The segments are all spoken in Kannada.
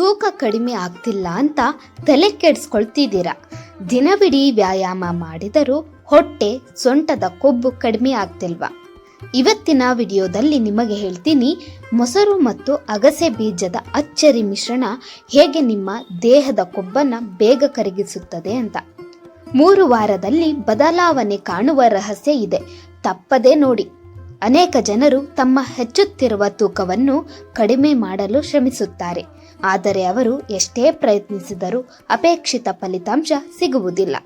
ತೂಕ ಕಡಿಮೆ ಆಗ್ತಿಲ್ಲ ಅಂತ ತಲೆ ಕೆಡಿಸ್ಕೊಳ್ತಿದ್ದೀರಾ? ದಿನವಿಡೀ ವ್ಯಾಯಾಮ ಮಾಡಿದರೂ ಹೊಟ್ಟೆ ಸೊಂಟದ ಕೊಬ್ಬು ಕಡಿಮೆ ಆಗ್ತಿಲ್ವಾ? ಇವತ್ತಿನ ವಿಡಿಯೋದಲ್ಲಿ ನಿಮಗೆ ಹೇಳ್ತೀನಿ, ಮೊಸರು ಮತ್ತು ಅಗಸೆ ಬೀಜದ ಅಚ್ಚರಿ ಮಿಶ್ರಣ ಹೇಗೆ ನಿಮ್ಮ ದೇಹದ ಕೊಬ್ಬನ್ನು ಬೇಗ ಕರಗಿಸುತ್ತದೆ ಅಂತ. ಮೂರು ವಾರದಲ್ಲಿ ಬದಲಾವಣೆ ಕಾಣುವ ರಹಸ್ಯ ಇದೆ. ತಪ್ಪದೇ ನೋಡಿ. ಅನೇಕ ಜನರು ತಮ್ಮ ಹೆಚ್ಚುತ್ತಿರುವ ತೂಕವನ್ನು ಕಡಿಮೆ ಮಾಡಲು ಶ್ರಮಿಸುತ್ತಾರೆ. ಆದರೆ ಅವರು ಎಷ್ಟೇ ಪ್ರಯತ್ನಿಸಿದರೂ ಅಪೇಕ್ಷಿತ ಫಲಿತಾಂಶ ಸಿಗುವುದಿಲ್ಲ.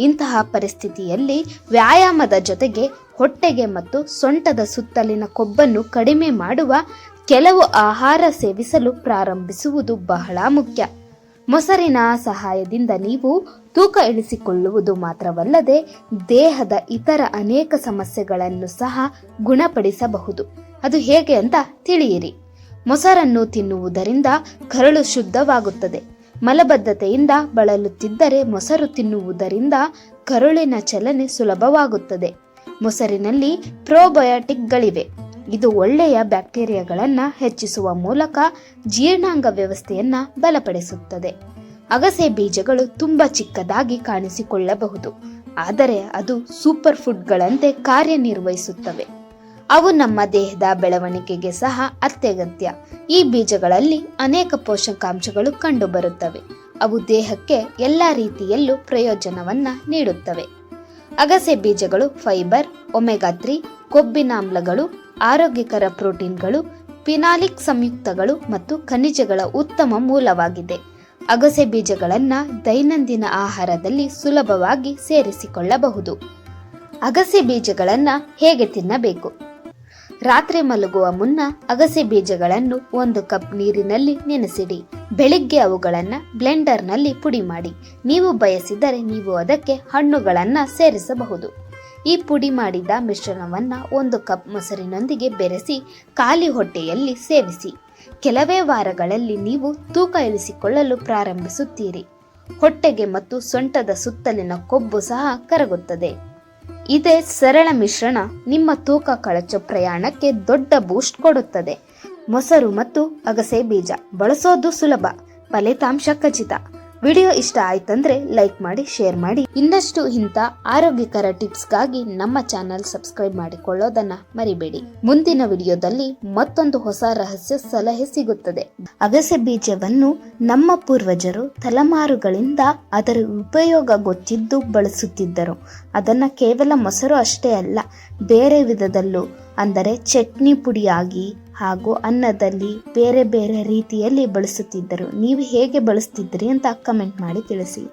ಇಂತಹ ಪರಿಸ್ಥಿತಿಯಲ್ಲಿ ವ್ಯಾಯಾಮದ ಜೊತೆಗೆ ಹೊಟ್ಟೆಗೆ ಮತ್ತು ಸೊಂಟದ ಸುತ್ತಲಿನ ಕೊಬ್ಬನ್ನು ಕಡಿಮೆ ಮಾಡುವ ಕೆಲವು ಆಹಾರ ಸೇವಿಸಲು ಪ್ರಾರಂಭಿಸುವುದು ಬಹಳ ಮುಖ್ಯ. ಮೊಸರಿನ ಸಹಾಯದಿಂದ ನೀವು ತೂಕ ಇಳಿಸಿಕೊಳ್ಳುವುದು ಮಾತ್ರವಲ್ಲದೆ ದೇಹದ ಇತರ ಅನೇಕ ಸಮಸ್ಯೆಗಳನ್ನು ಸಹ ಗುಣಪಡಿಸಬಹುದು. ಅದು ಹೇಗೆ ಅಂತ ತಿಳಿಯಿರಿ. ಮೊಸರನ್ನು ತಿನ್ನುವುದರಿಂದ ಕರಳು ಶುದ್ಧವಾಗುತ್ತದೆ. ಮಲಬದ್ಧತೆಯಿಂದ ಬಳಲುತ್ತಿದ್ದರೆ ಮೊಸರು ತಿನ್ನುವುದರಿಂದ ಕರುಳಿನ ಚಲನೆ ಸುಲಭವಾಗುತ್ತದೆ. ಮೊಸರಿನಲ್ಲಿ ಪ್ರೋಬಯೋಟಿಕ್ಗಳಿವೆ. ಇದು ಒಳ್ಳೆಯ ಬ್ಯಾಕ್ಟೀರಿಯಾಗಳನ್ನು ಹೆಚ್ಚಿಸುವ ಮೂಲಕ ಜೀರ್ಣಾಂಗ ವ್ಯವಸ್ಥೆಯನ್ನು ಬಲಪಡಿಸುತ್ತದೆ. ಅಗಸೆ ಬೀಜಗಳು ತುಂಬ ಚಿಕ್ಕದಾಗಿ ಕಾಣಿಸಿಕೊಳ್ಳಬಹುದು. ಆದರೆ ಅದು ಸೂಪರ್ ಫುಡ್ಗಳಂತೆ ಕಾರ್ಯನಿರ್ವಹಿಸುತ್ತವೆ. ಅವು ನಮ್ಮ ದೇಹದ ಬೆಳವಣಿಗೆಗೆ ಸಹ ಅತ್ಯಗತ್ಯ. ಈ ಬೀಜಗಳಲ್ಲಿ ಅನೇಕ ಪೋಷಕಾಂಶಗಳು ಕಂಡುಬರುತ್ತವೆ. ಅವು ದೇಹಕ್ಕೆ ಎಲ್ಲ ರೀತಿಯಲ್ಲೂ ಪ್ರಯೋಜನವನ್ನ ನೀಡುತ್ತವೆ. ಅಗಸೆ ಬೀಜಗಳು ಫೈಬರ್, ಒಮೆಗಾ ತ್ರೀ ಕೊಬ್ಬಿನಾಮ್ಲಗಳು ಆರೋಗ್ಯಕರ ಪ್ರೋಟೀನ್ಗಳು ಪಿನಾಲಿಕ್ ಸಂಯುಕ್ತಗಳು ಮತ್ತು ಖನಿಜಗಳ ಉತ್ತಮ ಮೂಲವಾಗಿದೆ. ಅಗಸೆ ಬೀಜಗಳನ್ನು ದೈನಂದಿನ ಆಹಾರದಲ್ಲಿ ಸುಲಭವಾಗಿ ಸೇರಿಸಿಕೊಳ್ಳಬಹುದು. ಅಗಸೆ ಬೀಜಗಳನ್ನು ಹೇಗೆ ತಿನ್ನಬೇಕು? ರಾತ್ರಿ ಮಲಗುವ ಮುನ್ನ ಅಗಸೆ ಬೀಜಗಳನ್ನು ಒಂದು ಕಪ್ ನೀರಿನಲ್ಲಿ ನೆನೆಸಿಡಿ. ಬೆಳಿಗ್ಗೆ ಅವುಗಳನ್ನು ಬ್ಲೆಂಡರ್ನಲ್ಲಿ ಪುಡಿ ಮಾಡಿ. ನೀವು ಬಯಸಿದರೆ ನೀವು ಅದಕ್ಕೆ ಹಣ್ಣುಗಳನ್ನು ಸೇರಿಸಬಹುದು. ಈ ಪುಡಿ ಮಾಡಿದ ಮಿಶ್ರಣವನ್ನ ಒಂದು ಕಪ್ ಮೊಸರಿನೊಂದಿಗೆ ಬೆರೆಸಿ ಖಾಲಿ ಹೊಟ್ಟೆಯಲ್ಲಿ ಸೇವಿಸಿ. ಕೆಲವೇ ವಾರಗಳಲ್ಲಿ ನೀವು ತೂಕ ಇಳಿಸಿಕೊಳ್ಳಲು ಪ್ರಾರಂಭಿಸುತ್ತೀರಿ. ಹೊಟ್ಟೆಗೆ ಮತ್ತು ಸೊಂಟದ ಸುತ್ತಲಿನ ಕೊಬ್ಬು ಸಹ ಕರಗುತ್ತದೆ. ಇದೇ ಸರಳ ಮಿಶ್ರಣ ನಿಮ್ಮ ತೂಕ ಕಳಚೋ ಪ್ರಯಾಣಕ್ಕೆ ದೊಡ್ಡ ಬೂಸ್ಟ್ ಕೊಡುತ್ತದೆ. ಮೊಸರು ಮತ್ತು ಅಗಸೆ ಬೀಜ ಬಳಸೋದು ಸುಲಭ. ಫಲಿತಾಂಶ ಖಚಿತ. ವಿಡಿಯೋ ಇಷ್ಟ ಆಯ್ತಂದ್ರೆ ಲೈಕ್ ಮಾಡಿ, ಶೇರ್ ಮಾಡಿ. ಇನ್ನಷ್ಟು ಇಂಥ ಆರೋಗ್ಯಕರ ಟಿಪ್ಸ್ಗಾಗಿ ನಮ್ಮ ಚಾನೆಲ್ ಸಬ್ಸ್ಕ್ರೈಬ್ ಮಾಡಿಕೊಳ್ಳೋದನ್ನ ಮರಿಬೇಡಿ. ಮುಂದಿನ ವಿಡಿಯೋದಲ್ಲಿ ಮತ್ತೊಂದು ಹೊಸ ರಹಸ್ಯ ಸಲಹೆ ಸಿಗುತ್ತದೆ. ಅಗಸೆ ಬೀಜವನ್ನು ನಮ್ಮ ಪೂರ್ವಜರು ತಲೆಮಾರುಗಳಿಂದ ಅದರ ಉಪಯೋಗ ಗೊತ್ತಿದ್ದು ಬಳಸುತ್ತಿದ್ದರು. ಅದನ್ನ ಕೇವಲ ಮೊಸರು ಅಷ್ಟೇ ಅಲ್ಲ, ಬೇರೆ ವಿಧದಲ್ಲೂ, ಅಂದರೆ ಚಟ್ನಿ ಪುಡಿಯಾಗಿ ಹಾಗೂ ಅನ್ನದಲ್ಲಿ ಬೇರೆ ಬೇರೆ ರೀತಿಯಲ್ಲಿ ಬಳಸುತ್ತಿದ್ದರು. ನೀವು ಹೇಗೆ ಬಳಸ್ತಿದ್ರಿ ಅಂತ ಕಮೆಂಟ್ ಮಾಡಿ ತಿಳಿಸಿ.